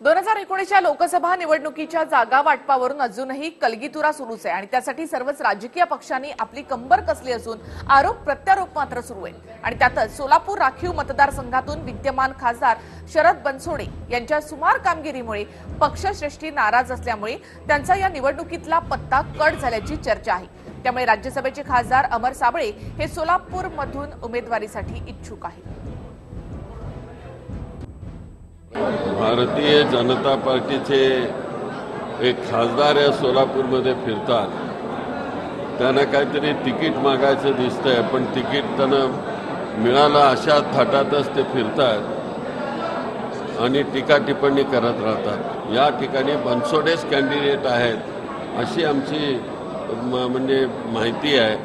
दोन हजार एकोणीसच्या लोकसभा निवडणुकीच्या जागा वाटपावरून अजूनही कलगीतुरा सुरूच आहे आणि त्यासाठी सर्वच राजकीय पक्षांनी आपली कंबर कसली असून आरोप प्रत्यारोप मात्र सुरू आहे आणि त्यातच सोलापूर राखीव मतदारसंघातून विद्यमान खासदार शरद बनसोडे यांच्या सुमार कामगिरीमुळे पक्षश्रेष्ठी नाराज असल्यामुळे त्यांचा या निवडणुकीतला पत्ता कट झाल्याची चर्चा आहे. त्यामुळे राज्यसभेचे खासदार अमर साबळे हे सोलापूरमधून उमेदवारीसाठी इच्छुक आहेत. भारतीय जनता पार्टीचे एक खासदार या सोलापूरमध्ये फिरतात. त्यांना काहीतरी तिकीट मागायचं दिसतंय पण तिकीट त्यांना मिळालं अशा थाटातच ते फिरतात आणि टीका टिप्पणी करत राहतात. या ठिकाणी बनसोडेच कॅन्डिडेट आहेत अशी आमची म- म्हणजे माहिती आहे.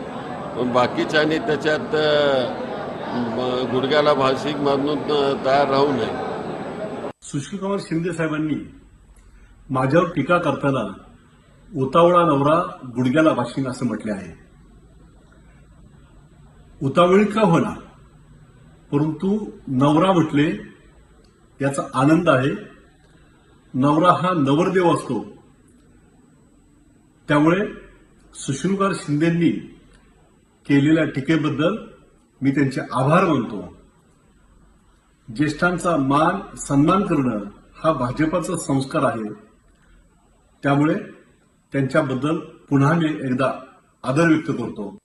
पण बाकीच्यांनी त्याच्यात गुडघ्याला भाषिक मानून तयार राहू नये. सुशीलकुमार शिंदे साहेबांनी माझ्यावर टीका करताना उतावळा नवरा गुडघ्याला भाशिंग असं म्हटले आहे. उतावळी का होणार परंतु नवरा म्हटले याचा आनंद आहे. नवरा हा नवरदेव असतो. त्यामुळे सुशीलकुमार शिंदेंनी केलेल्या टीकेबद्दल मी त्यांचे आभार मानतो. ज्येष्ठांचा मान सन्मान करणं हा भाजपाचा संस्कार आहे. त्यामुळे त्यांच्याबद्दल पुन्हा मी एकदा आदर व्यक्त करतो.